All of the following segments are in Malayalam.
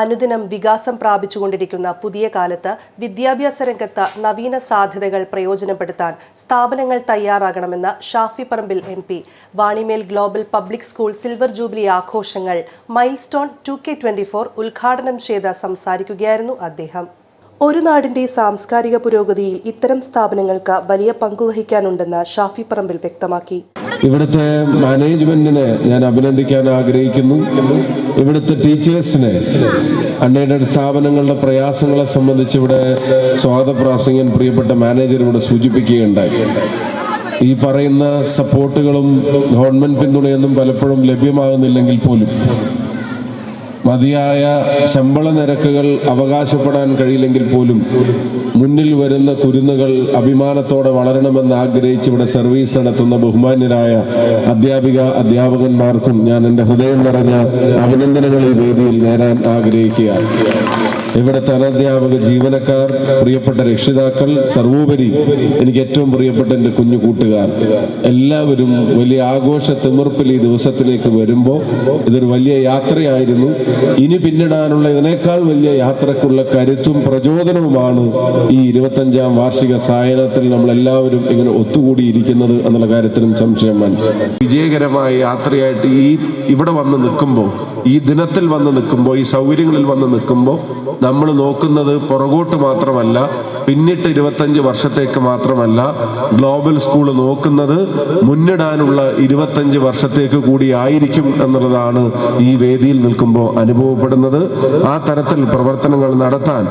അനുദിനം വികാസം പ്രാപിച്ചുകൊണ്ടിരിക്കുന്ന പുതിയ കാലത്ത് വിദ്യാഭ്യാസ രംഗത്ത് നവീന സാധ്യതകൾ പ്രയോജനപ്പെടുത്താൻ സ്ഥാപനങ്ങൾ തയ്യാറാകണമെന്ന് Shafi Parambil M P. Vanimel Global Public School silver jubilee ആഘോഷങ്ങൾ milestone two K twenty four ഉദ്ഘാടനം ചെയ്ത് സംസാരിക്കുകയായിരുന്നു അദ്ദേഹം. ഒരു നാടിന്റെ സാംസ്കാരിക പുരോഗതിയിൽ ഇത്തരം സ്ഥാപനങ്ങൾക്ക് വലിയ പങ്കുവഹിക്കാനുണ്ടെന്ന് ഷാഫി പറമ്പിൽ വ്യക്തമാക്കി. ഇവിടുത്തെ മാനേജ്മെന്റിനെ ഞാൻ അഭിനന്ദിക്കാൻ ആഗ്രഹിക്കുന്നു. ഇവിടുത്തെ ടീച്ചേഴ്സിനെ അൺഎയ്ഡഡ് സ്ഥാപനങ്ങളുടെ പ്രയാസങ്ങളെ സംബന്ധിച്ച് ഇവിടെ സ്വാഗത പ്രാസംഗൻ പ്രിയപ്പെട്ട മാനേജർ ഇവിടെ സൂചിപ്പിക്കുകയുണ്ടായി. ഈ പറയുന്ന സപ്പോർട്ടുകളും ഗവൺമെന്റ് പിന്തുണയൊന്നും പലപ്പോഴും ലഭ്യമാകുന്നില്ലെങ്കിൽ പോലും മതിയായ ശമ്പള നിരക്കുകൾ അവകാശപ്പെടാൻ കഴിയില്ലെങ്കിൽ പോലും മുന്നിൽ വരുന്ന കുരുന്നുകൾ അഭിമാനത്തോടെ വളരണമെന്ന് ആഗ്രഹിച്ച് ഇവിടെ സർവീസ് നടത്തുന്ന ബഹുമാന്യരായ അധ്യാപിക അധ്യാപകന്മാർക്കും ഞാൻ എന്റെ ഹൃദയം നിറഞ്ഞ അഭിനന്ദനങ്ങൾ ഈ വേദിയിൽ നേരാൻ ആഗ്രഹിക്കുകയാണ്. ഇവിടുത്തെ അനധ്യാപക ജീവനക്കാർ പ്രിയപ്പെട്ട രക്ഷിതാക്കൾ സർവോപരി എനിക്ക് ഏറ്റവും പ്രിയപ്പെട്ട എന്റെ കുഞ്ഞു കൂട്ടുകാർ. എല്ലാവരും വലിയ ആഘോഷ തിമിർപ്പിൽ ഈ ദിവസത്തിലേക്ക് വരുമ്പോൾ ഇതൊരു വലിയ യാത്രയായിരുന്നു. ഇനി പിന്നിടാനുള്ള ഇതിനേക്കാൾ വലിയ യാത്രക്കുള്ള കരുത്തും പ്രചോദനവുമാണ് ഈ ഇരുപത്തഞ്ചാം വാർഷിക സായനത്തിൽ നമ്മൾ എല്ലാവരും ഇങ്ങനെ ഒത്തുകൂടിയിരിക്കുന്നത് എന്നുള്ള കാര്യത്തിലും സംശയം വിജയകരമായ യാത്രയായിട്ട് ഈ ഇവിടെ വന്ന് നിൽക്കുമ്പോൾ ഈ ദിനത്തിൽ വന്ന് നിൽക്കുമ്പോൾ ഈ സൗകര്യങ്ങളിൽ വന്ന് നിൽക്കുമ്പോൾ നമ്മൾ നോക്കുന്നത് പുറകോട്ട് മാത്രമല്ല പിന്നിട്ട് ഇരുപത്തഞ്ച് വർഷത്തേക്ക് മാത്രമല്ല ഗ്ലോബൽ സ്കൂൾ നോക്കുന്നത് മുന്നിടാനുള്ള ഇരുപത്തഞ്ച് വർഷത്തേക്ക് കൂടി ആയിരിക്കും എന്നുള്ളതാണ് ഈ വേദിയിൽ നിൽക്കുമ്പോൾ അനുഭവപ്പെടുന്നത്. ആ തരത്തിൽ പ്രവർത്തനങ്ങൾ നടത്താൻ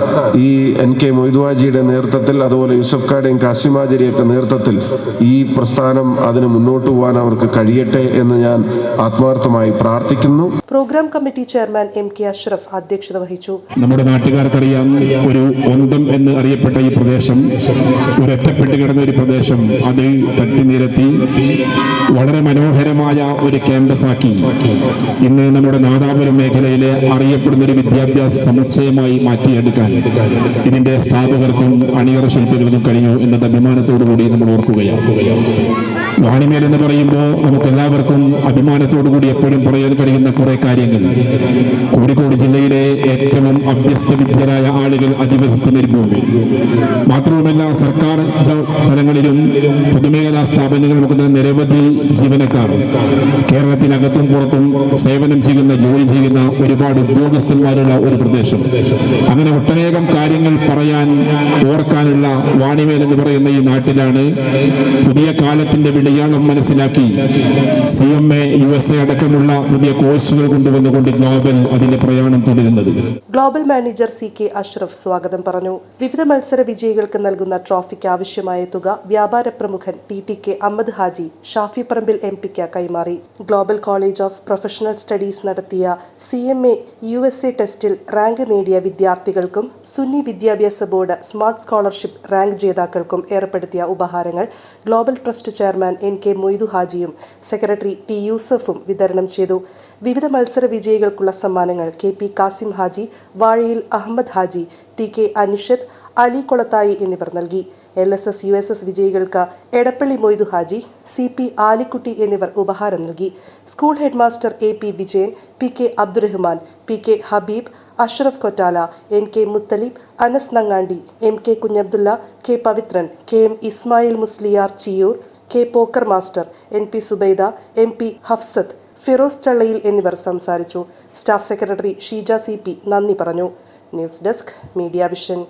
ഈ എൻ കെ മൊയ്തുവാജിയുടെ നേതൃത്വത്തിൽ അതുപോലെ യൂസഫ് ഖാടെയും കാസിമാജരിയൊക്കെ നേതൃത്വത്തിൽ ഈ പ്രസ്ഥാനം അതിന് മുന്നോട്ട് പോകാൻ അവർക്ക് കഴിയട്ടെ എന്ന് ഞാൻ ആത്മാർത്ഥമായി പ്രാർത്ഥിക്കുന്നു. Programme committee chairman M K Ashraf അധ്യക്ഷത വഹിച്ചു. നമ്മുടെ നാട്ടുകാർക്കറിയാം ഒരു ഒന്തം എന്ന് അറിയപ്പെട്ട ഈ പ്രദേശം ഒരൊറ്റപ്പെട്ട് കിടന്ന ഒരു പ്രദേശം അത് തട്ടി നിരത്തി വളരെ മനോഹരമായ ഒരു ക്യാമ്പസ് ആക്കി. ഇന്ന് നമ്മുടെ നാദാപുരം മേഖലയിലെ അറിയപ്പെടുന്ന ഒരു വിദ്യാഭ്യാസ സമുച്ചയമായി മാറ്റിയെടുക്കാൻ ഇതിന്റെ സ്ഥാപകർക്കും അണിയറ ശില്പികൾക്കും കഴിഞ്ഞു എന്നത് അഭിമാനത്തോടു കൂടി നമ്മൾ ഓർക്കുകയാണ്. വാണിമേൽ എന്ന് പറയുമ്പോൾ നമുക്ക് എല്ലാവർക്കും അഭിമാനത്തോടു കൂടി എപ്പോഴും പറയാൻ കഴിയുന്ന കുറെ കാര്യങ്ങൾ. കോഴിക്കോട് ജില്ലയിലെ ഏറ്റവും അഭ്യസ്ത വിദ്യരായ ആളുകൾ അധിവസിക്കുന്ന ഒരു ഭൂമി മാത്രവുമല്ല സർക്കാർ സ്ഥലങ്ങളിലും പൊതുമേഖലാ സ്ഥാപനങ്ങൾ നമുക്ക് നിരവധി ജീവനക്കാർ കേരളത്തിനകത്തും പുറത്തും സേവനം ചെയ്യുന്ന ജോലി ചെയ്യുന്ന ഒരുപാട് ഉദ്യോഗസ്ഥന്മാരുള്ള ഒരു പ്രദേശം. അങ്ങനെ ഒട്ടനേകം കാര്യങ്ങൾ പറയാൻ ഓർക്കാനുള്ള വാണിമേൽ എന്ന് പറയുന്ന ഈ നാട്ടിലാണ് പുതിയ കാലത്തിന്റെ വിളിയാളം മനസ്സിലാക്കി. C M A U S A അടക്കമുള്ള പുതിയ കോഴ്സുകൾ കൊണ്ടുവന്നുകൊണ്ട് ഗ്ലോബൽ അതിന്റെ പ്രയാണം തുടരുന്നത്. Global manager C K Ashraf സ്വാഗതം പറഞ്ഞു. വിവിധ മത്സര വിജയികൾക്ക് നൽകുന്ന ട്രോഫിക്ക് ആവശ്യമായ തുക വ്യാപാര പ്രമുഖൻ T T K Ahmed Haji Shafi Parambil M പിക്ക് കൈമാറി. Global College of Professional Studies നടത്തിയ C M A U S A ടെസ്റ്റിൽ റാങ്ക് നേടിയ വിദ്യാർത്ഥികൾക്കും Sunni Vidyabhyasa Board smart scholarship rank ജേതാക്കൾക്കും ഏർപ്പെടുത്തിയ ഉപഹാരങ്ങൾ Global trust N K Moidu ഹാജിയും secretary T യൂസഫും വിതരണം ചെയ്തു. വിവിധ മത്സര വിജയികൾക്കുള്ള സമ്മാനങ്ങൾ K P Kasim Haji Vazhayil Ahmed Haji T K Anishath Ali Kolathayi എന്നിവർ നൽകി. L S S U S S വിജയികൾക്ക് എടപ്പള്ളി മൊയ്തു ഹാജി സി പി ആലിക്കുട്ടി എന്നിവർ ഉപഹാരം നൽകി. School headmaster A P Vijayan P K Abdurahman P K Habeeb Ashraf Kottala N K Muthalib Anas Nangandi M K Kunhabdulla K Pavithran K M Ismail Musliyar Chiyur K Pokker master N P Subaida M P Hafsath Firoz Challayil എന്നിവർ സംസാരിച്ചു. Staff secretary Sheeja C P നന്ദി പറഞ്ഞു. News desk Media Vision.